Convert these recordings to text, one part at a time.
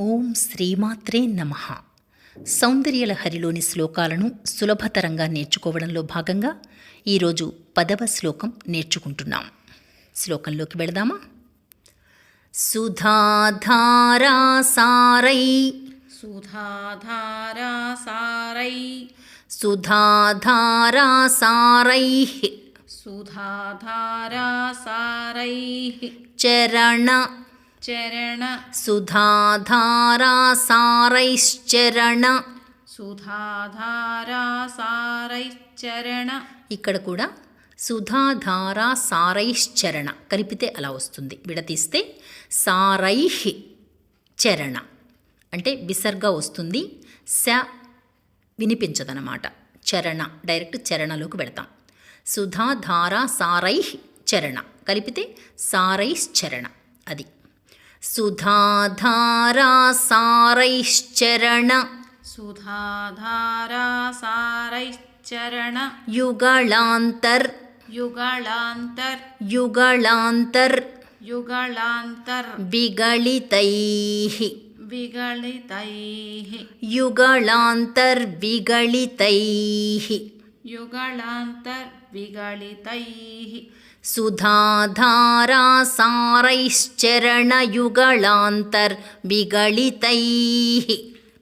ఓం శ్రీమాత్రే నమ. సౌందర్యలహరిలోని శ్లోకాలను సులభతరంగా నేర్చుకోవడంలో భాగంగా ఈరోజు పదవ శ్లోకం నేర్చుకుంటున్నాం. శ్లోకంలోకి వెళదామా? సుధాధారా సారై. సుధాధారా సారై. సుధాధారా సారై. సుధాధారా సారై. చరణ చరణ సుధాధారా సారైశ్చరణ సుధాధారా సారై చరణ ఇక్కడ కూడా సుధాధారా సారైశ్చరణ కలిపితే అలా వస్తుంది. విడతీస్తే సారైహ్ చరణ. అంటే విసర్గ వస్తుంది. స వినిపించదనమాట చరణ. డైరెక్ట్ చరణలోకి పెడతాం. సుధాధారా సారైహ్ చరణ. కలిపితే సారైశ్చరణ. అది. सुधाधारासारैश्चरण सुधाधारासारैश्चरण युगलान्तर् युगलान्तर् युगलान्तर् युगलान्तर् विगलितैः विगलितैः युगलान्तर्विगलितैः युगलान्तर्विगलितैः सुधाधारासारैश्चरणयुगलान्तर्विगलितैः।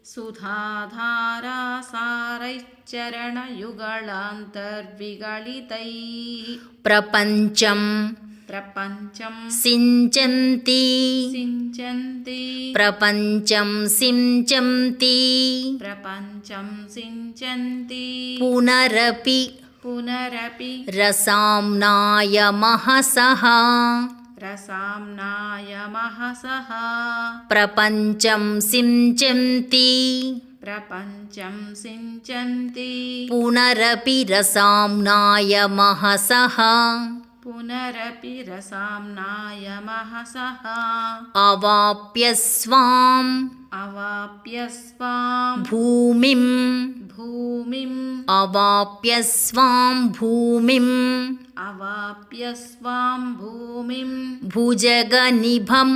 सुधाधारासारैश्चरणयुगलान्तर्विगलितैः। सुधाधारा प्रपञ्चम् प्रपञ्चं सिञ्चन्ति। सिञ्चन्ति। प्रपञ्चं सिञ्चन्ति। प्रपञ्चं सिञ्चन्ति। पुनरपि पुनरपि रसाम्नाय महसः। रसाम्नाय महसः। प्रपञ्चं सिञ्चन्ति। प्रपञ्चं सिञ्चन्ति। पुनरपि रसाम्नाय महसः। पुनरपि रसाम्नाय महसः। अवाप्य स्वाम्। अवाप्यस्वाम् अवाप्यस्वा भूमिम्। రసాంనాయ మహసః అవాప్య స్వాం అవాప్య స్వాం భూమిం అవాప్య స్వాం భూమిం అవాప్య స్వాం భూమిం భుజగనిభం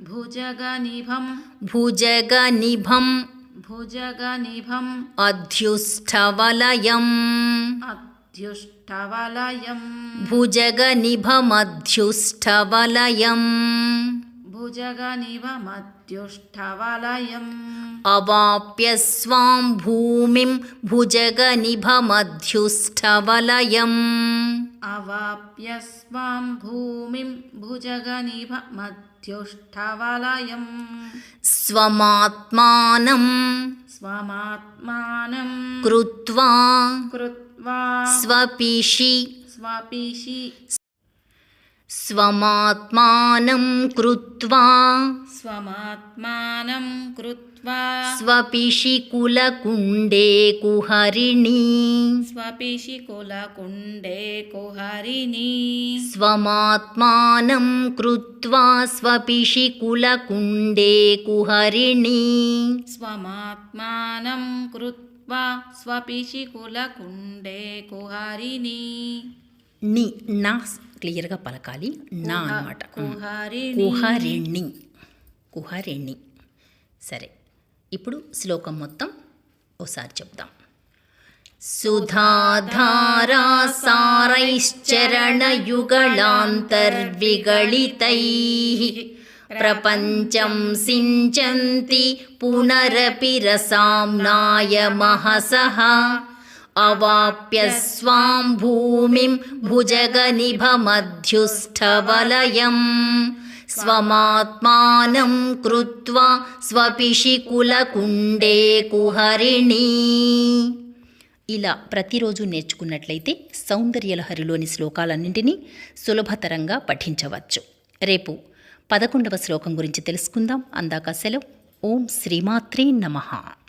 భుజగనిభం భుజగనిభం భుజగనిభం అధ్యుష్ఠవలయం అత్యుష్టవలయం భుజగనిభమధ్యుష్ఠవలయం భుజగనిభమత్యుష్టవలయం అవాప్య స్వాం భూమిం భుజగనిభమధ్యుష్ఠవలయం అవాప్య స్వాం భూమిం భుజగనిభమత్యుష్టవలయం స్వమాత్మానం స్వమాత్మానం కృత్వా కృత్వా స్వపిషి స్వపిషి స్వమాత్మానం स्वमात्मानं कृत्वा। स्वमात्मानं कृत्वा। स्वपिशिकुलकुण्डे कुहरिणी। स्वपिशिकुलकुण्डे कुहरिणी। स्वमात्मानं कृत्वा स्वपिशिकुलकुण्डे कुहरिणी। स्वमात्मानं कृत्वा स्वपिशिकुलकुण्डे कुहरिणी। कुहारिणि नि క్లియర్గా పలకాలి. నా అనమాట కుహరిణి. కుహరిణి. సరే. ఇప్పుడు శ్లోకం మొత్తం ఓసారి చెప్దాం. సుధాధారా సారైశ్చరణయుగళాంతర్విగళితైः ప్రపంచం సించంతి పునరపి రసాంనాయ మహసః అవాప్య స్వాం భూమిం భుజగనిభమధ్యుష్ఠవలయం స్వమాత్మానం కృత్వా స్వపిషి కులకుండే కుహరిణి ఇలా ప్రతిరోజు నేర్చుకున్నట్లయితే సౌందర్యలహరిలోని శ్లోకాలన్నింటినీ సులభతరంగా పఠించవచ్చు. రేపు పదకొండవ శ్లోకం గురించి తెలుసుకుందాం. అందాక సెలవు. ఓం శ్రీమాత్రే నమః.